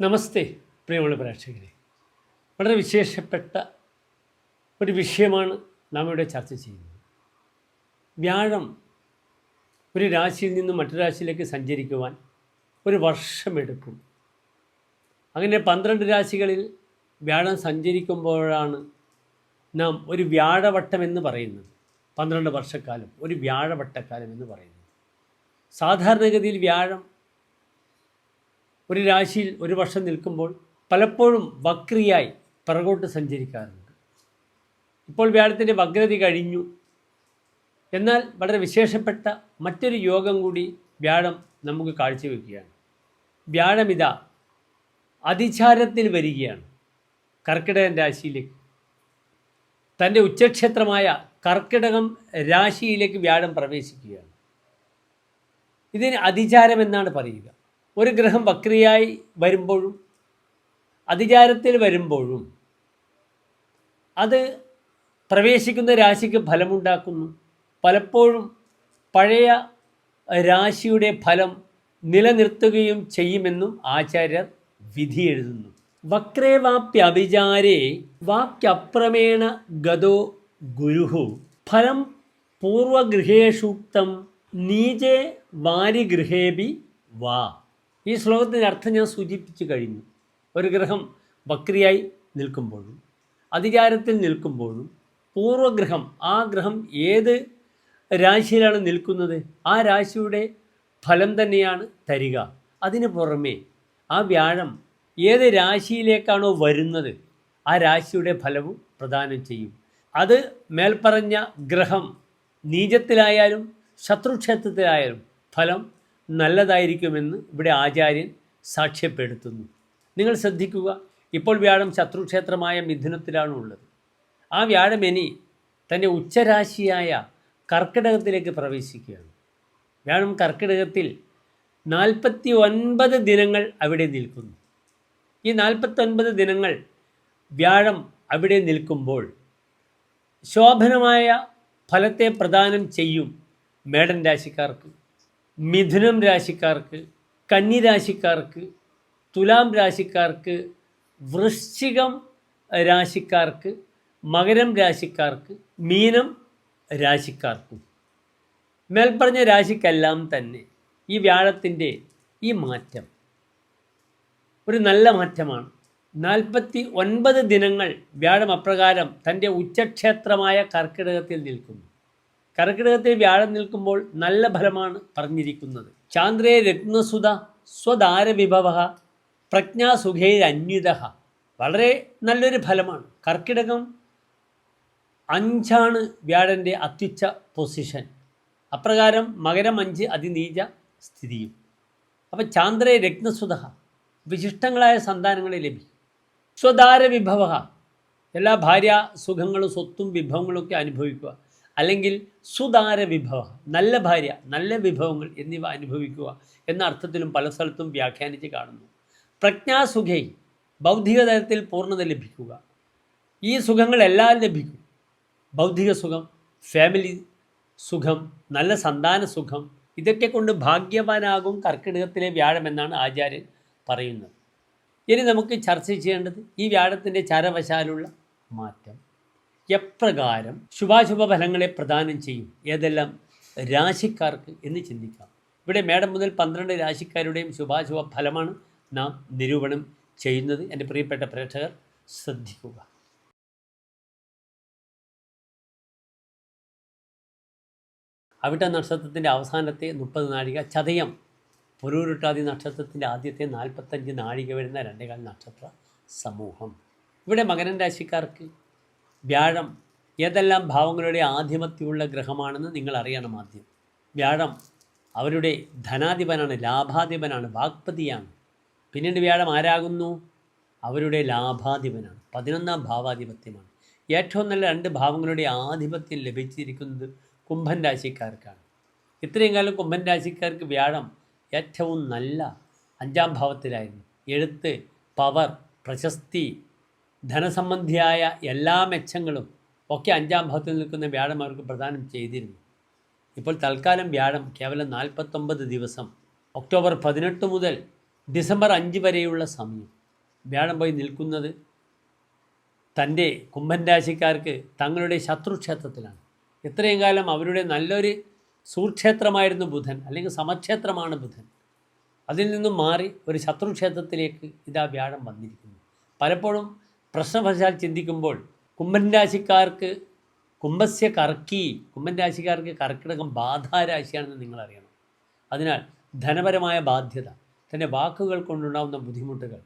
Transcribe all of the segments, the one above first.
നമസ്തേ പ്രിയമുള്ള പ്രേക്ഷകരെ. വളരെ വിശേഷപ്പെട്ട ഒരു വിഷയമാണ് നാം ഇവിടെ ചർച്ച ചെയ്യുന്നത്. വ്യാഴം ഒരു രാശിയിൽ നിന്ന് മറ്റു രാശിയിലേക്ക് സഞ്ചരിക്കുവാൻ ഒരു വർഷമെടുക്കും. അങ്ങനെ പന്ത്രണ്ട് രാശികളിൽ വ്യാഴം സഞ്ചരിക്കുമ്പോഴാണ് നാം ഒരു വ്യാഴവട്ടം എന്ന് പറയുന്നത്. പന്ത്രണ്ട് വർഷക്കാലം ഒരു വ്യാഴവട്ടക്കാലം എന്ന് പറയുന്നത്. സാധാരണഗതിയിൽ വ്യാഴം ഒരു രാശിയിൽ ഒരു വർഷം നിൽക്കുമ്പോൾ പലപ്പോഴും വക്രിയായി പിറകോട്ട് സഞ്ചരിക്കാറുണ്ട്. ഇപ്പോൾ വ്യാഴത്തിന്റെ വക്രതി കഴിഞ്ഞു. എന്നാൽ വളരെ വിശേഷപ്പെട്ട മറ്റൊരു യോഗം കൂടി വ്യാഴം നമുക്ക് കാഴ്ചവെക്കുകയാണ്. വ്യാഴമിത അതിചാരത്തിൽ വരികയാണ് കർക്കിടകൻ രാശിയിലേക്ക്. തന്റെ ഉച്ചക്ഷേത്രമായ കർക്കിടകം രാശിയിലേക്ക് വ്യാഴം പ്രവേശിക്കുകയാണ്. ഇതിന് അതിചാരം എന്നാണ് പറയുക. ഒരു ഗ്രഹം വക്രിയായി വരുമ്പോഴും അതിചാരത്തിൽ വരുമ്പോഴും അത് പ്രവേശിക്കുന്ന രാശിക്ക് ഫലമുണ്ടാക്കുന്നു. പലപ്പോഴും പഴയ രാശിയുടെ ഫലം നിലനിർത്തുകയും ചെയ്യുമെന്നും ആചാര്യർ വിധി എഴുതുന്നു. വക്രേ വാപ്യഭിചാരേ വാക്യപ്രമേണ ഗതോ ഗുരുഹു. ഫലം പൂർവഗൃഹേഷൂക്തം നീചേ വാരിഗൃഹേബി വാ. ഈ ശ്ലോകത്തിന്റെ അർത്ഥം ഞാൻ സൂചിപ്പിച്ചു കഴിഞ്ഞു. ഒരു ഗ്രഹം ബക്രിയായി നിൽക്കുമ്പോഴും അധികാരത്തിൽ നിൽക്കുമ്പോഴും പൂർവഗ്രഹം ആ ഗ്രഹം ഏത് രാശിയിലാണ് നിൽക്കുന്നത്? ആ രാശിയുടെ ഫലം തന്നെയാണ് തരിക. അതിന് പുറമേ ആ വ്യാഴം ഏത് രാശിയിലേക്കാണോ വരുന്നത് ആ രാശിയുടെ ഫലവും പ്രദാനം ചെയ്യും. അത് മേൽപ്പറഞ്ഞ ഗ്രഹം നീചത്തിലായാലും ശത്രുക്ഷേത്രത്തിലായാലും ഫലം നല്ലതായിരിക്കുമെന്ന് ഇവിടെ ആചാര്യൻ സാക്ഷ്യപ്പെടുത്തുന്നു. നിങ്ങൾ ശ്രദ്ധിക്കുക ഇപ്പോൾ വ്യാഴം ശത്രുക്ഷേത്രമായ മിഥുനത്തിലാണ് ഉള്ളത്. ആ വ്യാഴം ഇനി തന്റെ ഉച്ചരാശിയായ കർക്കിടകത്തിലേക്ക് പ്രവേശിക്കുകയാണ്. വ്യാഴം കർക്കിടകത്തിൽ നാൽപ്പത്തി ഒൻപത് ദിനങ്ങൾ അവിടെ നിൽക്കുന്നു. ഈ നാൽപ്പത്തൊൻപത് ദിനങ്ങൾ വ്യാഴം അവിടെ നിൽക്കുമ്പോൾ ശോഭനമായ ഫലത്തെ പ്രദാനം ചെയ്യും മേടൻ രാശിക്കാർക്ക്. മിഥുനം രാശിക്കാർക്ക് കന്നി രാശിക്കാർക്ക് തുലാം രാശിക്കാർക്ക് വൃശ്ചികം രാശിക്കാർക്ക് മകരം രാശിക്കാർക്ക് മീനം രാശിക്കാർക്കും. മേൽപ്പറഞ്ഞ രാശിക്കെല്ലാം തന്നെ ഈ വ്യാഴത്തിന്റെ ഈ മാറ്റം ഒരു നല്ല മാറ്റമാണ്. നാൽപ്പത്തി ഒൻപത് ദിനങ്ങൾ വ്യാഴം അപ്രകാരം തന്റെ ഉച്ചക്ഷേത്രമായ കർക്കിടകത്തിൽ നിൽക്കുന്നു. കർക്കിടകത്തിൽ വ്യാഴം നിൽക്കുമ്പോൾ നല്ല ഫലമാണ് പറഞ്ഞിരിക്കുന്നത്. ചാന്ദ്രേ രത്നസുത സ്വദാര വിഭവ പ്രജ്ഞാസുഖേ അന്യുത. വളരെ നല്ലൊരു ഫലമാണ്. കർക്കിടകം അഞ്ചാണ് വ്യാഴന്റെ അത്യുച്ച പൊസിഷൻ. അപ്രകാരം മകരം അഞ്ച് അതിനീച സ്ഥിതിയും. അപ്പം ചാന്ദ്രേ രത്നസുത വിശിഷ്ടങ്ങളായ സന്താനങ്ങളെ ലഭിക്കും. സ്വദാര വിഭവ എല്ലാ ഭാര്യ സുഖങ്ങളും സ്വത്തും വിഭവങ്ങളൊക്കെ അനുഭവിക്കുക. അല്ലെങ്കിൽ സുതാര വിഭവ നല്ല ഭാര്യ നല്ല വിഭവങ്ങൾ എന്നിവ അനുഭവിക്കുക എന്ന അർത്ഥത്തിലും പല സ്ഥലത്തും വ്യാഖ്യാനിച്ച് കാണുന്നു. പ്രജ്ഞാസുഖൈ ബൗദ്ധിക തലത്തിൽ പൂർണത ലഭിക്കുക. ഈ സുഖങ്ങളെല്ലാം ലഭിക്കും. ബൗദ്ധിക സുഖം ഫാമിലി സുഖം നല്ല സന്താന സുഖം ഇതൊക്കെ കൊണ്ട് ഭാഗ്യവാനാകും കർക്കിടകത്തിലെ വ്യാഴം എന്നാണ് ആചാര്യൻ പറയുന്നത്. ഇനി നമുക്ക് ചർച്ച ചെയ്യേണ്ടത് ഈ വ്യാഴത്തിന്റെ ചരവശാലുള്ള മാറ്റം. എപ്രകാരം ശുഭാശുഭ ഫലങ്ങളെ പ്രദാനം ചെയ്യും. ഏതെല്ലാം? രാശിക്കാർക്ക് എന്ന് ചിന്തിക്കാം. ഇവിടെ മേഡം മുതൽ പന്ത്രണ്ട് രാശിക്കാരുടെയും ശുഭാശുഭ ഫലമാണ് നാം നിരൂപണം ചെയ്യുന്നത്. എന്റെ പ്രിയപ്പെട്ട പ്രേക്ഷകർ ശ്രദ്ധിക്കുക. അവിട്ട നക്ഷത്രത്തിന്റെ അവസാനത്തെ മുപ്പത് നാഴിക ചതയം പുരൂരുട്ടാതി നക്ഷത്രത്തിന്റെ ആദ്യത്തെ നാൽപ്പത്തഞ്ച് നാഴിക വരുന്ന രണ്ടേകാൽ നക്ഷത്ര സമൂഹം. ഇവിടെ മകരൻ രാശിക്കാർക്ക് വ്യാഴം ഏതെല്ലാം ഭാവങ്ങളുടെ ആധിപത്യമുള്ള ഗ്രഹമാണെന്ന് നിങ്ങൾ അറിയണം ആദ്യം. വ്യാഴം അവരുടെ ധനാധിപനാണ് ലാഭാധിപനാണ് വാഗ്പതിയാണ് പിന്നീട് വ്യാഴം ആരാകുന്നു? അവരുടെ ലാഭാധിപനാണ് പതിനൊന്നാം ഭാവാധിപത്യമാണ്. ഏറ്റവും നല്ല രണ്ട് ഭാവങ്ങളുടെ ആധിപത്യം ലഭിച്ചിരിക്കുന്നത് കുംഭൻ രാശിക്കാർക്കാണ്. ഇത്രയും കാലം കുംഭൻ രാശിക്കാർക്ക് വ്യാഴം ഏറ്റവും നല്ല അഞ്ചാം ഭാവത്തിലായിരുന്നു. എഴുത്ത് പവർ പ്രശസ്തി ധനസംബന്ധിയായ എല്ലാ മെച്ചങ്ങളും ഒക്കെ അഞ്ചാം ഭാവത്തിൽ നിൽക്കുന്ന വ്യാഴം അവർക്ക് പ്രദാനം ചെയ്തിരുന്നു. ഇപ്പോൾ തൽക്കാലം വ്യാഴം കേവലം നാൽപ്പത്തൊമ്പത് ദിവസം ഒക്ടോബർ പതിനെട്ട് മുതൽ ഡിസംബർ അഞ്ച് വരെയുള്ള സമയം. വ്യാഴം പോയി നിൽക്കുന്നത് തന്റെ കുംഭൻ രാശിക്കാർക്ക് തങ്ങളുടെ ശത്രുക്ഷേത്രത്തിലാണ് ഇത്രയും കാലം അവരുടെ നല്ലൊരു സുക്ഷേത്രമായിരുന്നു ബുധൻ അല്ലെങ്കിൽ സമക്ഷേത്രമാണ് ബുധൻ. അതിൽ നിന്നും മാറി ഒരു ശത്രുക്ഷേത്രത്തിലേക്ക് ഇതാ വ്യാഴം വന്നിരിക്കുന്നു. പലപ്പോഴും പ്രശ്നവശാൽ ചിന്തിക്കുമ്പോൾ കുംഭൻ രാശിക്കാർക്ക് കുംഭസ്യ കർക്കി കുംഭൻ രാശിക്കാർക്ക് കർക്കിടകം ബാധാരാശിയാണെന്ന് നിങ്ങൾ അറിയണം അതിനാൽ ധനപരമായ ബാധ്യത തന്റെ വാക്കുകൾ കൊണ്ടുണ്ടാകുന്ന ബുദ്ധിമുട്ടുകൾ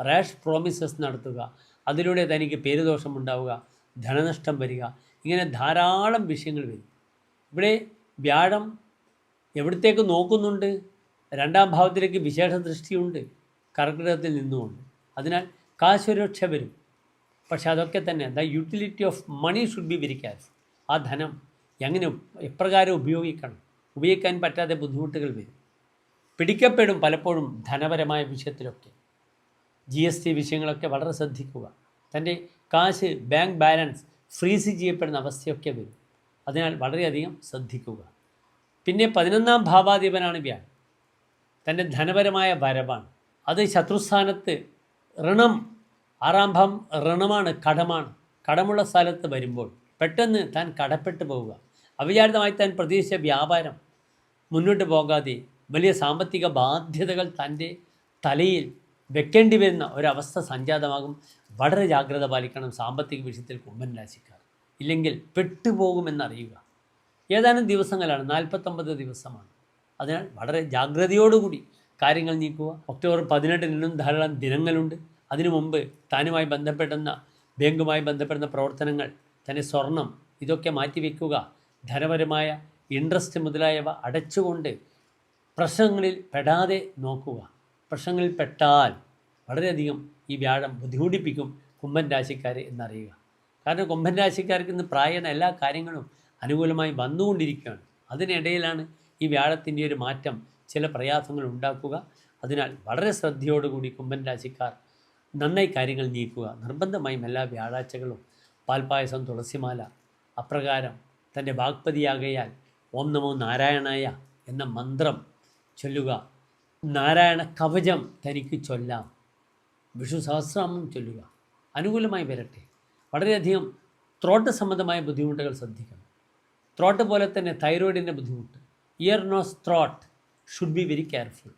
റാഷ് പ്രോമിസസ് നടത്തുക അതിലൂടെ തനിക്ക് പേരുദോഷം ഉണ്ടാവുക ധനനഷ്ടം വരിക ഇങ്ങനെ ധാരാളം വിഷയങ്ങൾ വരും. ഇവിടെ വ്യാഴം എവിടത്തേക്ക് നോക്കുന്നുണ്ട്? രണ്ടാം ഭാവത്തിലേക്ക് വിശേഷ ദൃഷ്ടിയുണ്ട് കർക്കിടകത്തിൽ നിന്നുകൊണ്ട്. അതിനാൽ കാശുരക്ഷ വരും. പക്ഷെ അതൊക്കെ തന്നെ the utility of money should be very careful. ആ ധനം എങ്ങനെ എപ്രകാരം ഉപയോഗിക്കണം? ഉപയോഗിക്കാൻ പറ്റാതെ ബുദ്ധിമുട്ടുകൾ വരും. പിടിക്കപ്പെടും പലപ്പോഴും ധനപരമായ വിഷയത്തിലൊക്കെ. ജി എസ് ടി വിഷയങ്ങളൊക്കെ വളരെ ശ്രദ്ധിക്കുക. തന്റെ കാശ് ബാങ്ക് ബാലൻസ് ഫ്രീസ് ചെയ്യപ്പെടുന്ന അവസ്ഥയൊക്കെ വരും. അതിനാൽ വളരെയധികം ശ്രദ്ധിക്കുക. പിന്നെ പതിനൊന്നാം ഭാവാധിപനാണ് വ്യാഴം തന്റെ ധനപരമായ വരവാണ്. അത് ശത്രുസ്ഥാനത്ത് ഋണം ആറാം ഭാവം ഋണമാണ് കടമാണ്. കടമുള്ള സ്ഥലത്ത് വരുമ്പോൾ പെട്ടെന്ന് താൻ കടപ്പെട്ടു പോവുക. അവിചാരിതമായി താൻ പ്രതീക്ഷിച്ച വ്യാപാരം മുന്നോട്ട് പോകാതെ വലിയ സാമ്പത്തിക ബാധ്യതകൾ തന്റെ തലയിൽ വെക്കേണ്ടി വരുന്ന ഒരവസ്ഥ സംജാതമാകും. വളരെ ജാഗ്രത പാലിക്കണം സാമ്പത്തിക വിഷയത്തിൽ കുംഭൻ രാശിക്കാർ. ഇല്ലെങ്കിൽ പെട്ടുപോകുമെന്നറിയുക. ഏതാനും ദിവസങ്ങളാണ് നാൽപ്പത്തൊമ്പത് ദിവസമാണ്. അതിനാൽ വളരെ ജാഗ്രതയോടുകൂടി കാര്യങ്ങൾ നീക്കുക. ഒക്ടോബർ പതിനെട്ടിനും ധാരാളം ദിനങ്ങളുണ്ട്. അതിനു മുമ്പ് താനുമായി ബന്ധപ്പെടുന്ന ബാങ്കുമായി ബന്ധപ്പെടുന്ന പ്രവർത്തനങ്ങൾ തന്നെ സ്വർണം ഇതൊക്കെ മാറ്റിവെക്കുക ധനപരമായ ഇൻട്രസ്റ്റ് മുതലായവ അടച്ചുകൊണ്ട് പ്രശ്നങ്ങളിൽ പെടാതെ നോക്കുക. പ്രശ്നങ്ങളിൽ പെട്ടാൽ വളരെയധികം ഈ വ്യാഴം ബുദ്ധിമുട്ടിപ്പിക്കും കുംഭൻ രാശിക്കാരെ എന്നറിയുക. കാരണം കുംഭൻ രാശിക്കാർക്ക് ഇന്ന് പ്രായണ എല്ലാ കാര്യങ്ങളും അനുകൂലമായി വന്നുകൊണ്ടിരിക്കുകയാണ്. അതിനിടയിലാണ് ഈ വ്യാഴത്തിന്റെ ഒരു മാറ്റം ചില പ്രയാസങ്ങൾ ഉണ്ടാക്കുക. അതിനാൽ വളരെ ശ്രദ്ധയോടുകൂടി കുംഭൻ രാശിക്കാർ നന്നായി കാര്യങ്ങൾ നീക്കുക. നിർബന്ധമായും എല്ലാ വ്യാഴാഴ്ചകളും പാൽപായസം തുളസിമാല അപ്രകാരം തന്റെ വാഗ്പതിയാകയാൽ ഓം നമോ നാരായണായ എന്ന മന്ത്രം ചൊല്ലുക. നാരായണ കവചം തനിക്ക് ചൊല്ലാം. വിഷു സഹസ്രാമം ചൊല്ലുക. അനുകൂലമായി വരട്ടെ. വളരെയധികം ത്രോട്ട് സംബന്ധമായ ബുദ്ധിമുട്ടുകൾ ശ്രദ്ധിക്കണം. ത്രോട്ട് പോലെ തന്നെ തൈറോയിഡിന്റെ ബുദ്ധിമുട്ട്. Ear nose throat. Should be very careful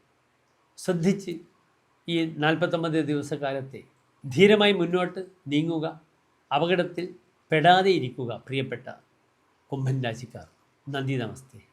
ശ്രദ്ധിച്ച് ഈ നാൽപ്പത്തൊമ്പത് ദിവസക്കാലത്തെ ധീരമായി മുന്നോട്ട് നീങ്ങുക അപകടത്തിൽ പെടാതെ ഇരിക്കുക പ്രിയപ്പെട്ട കുംഭൻ രാശിക്കാർ. നന്ദി നമസ്തേ.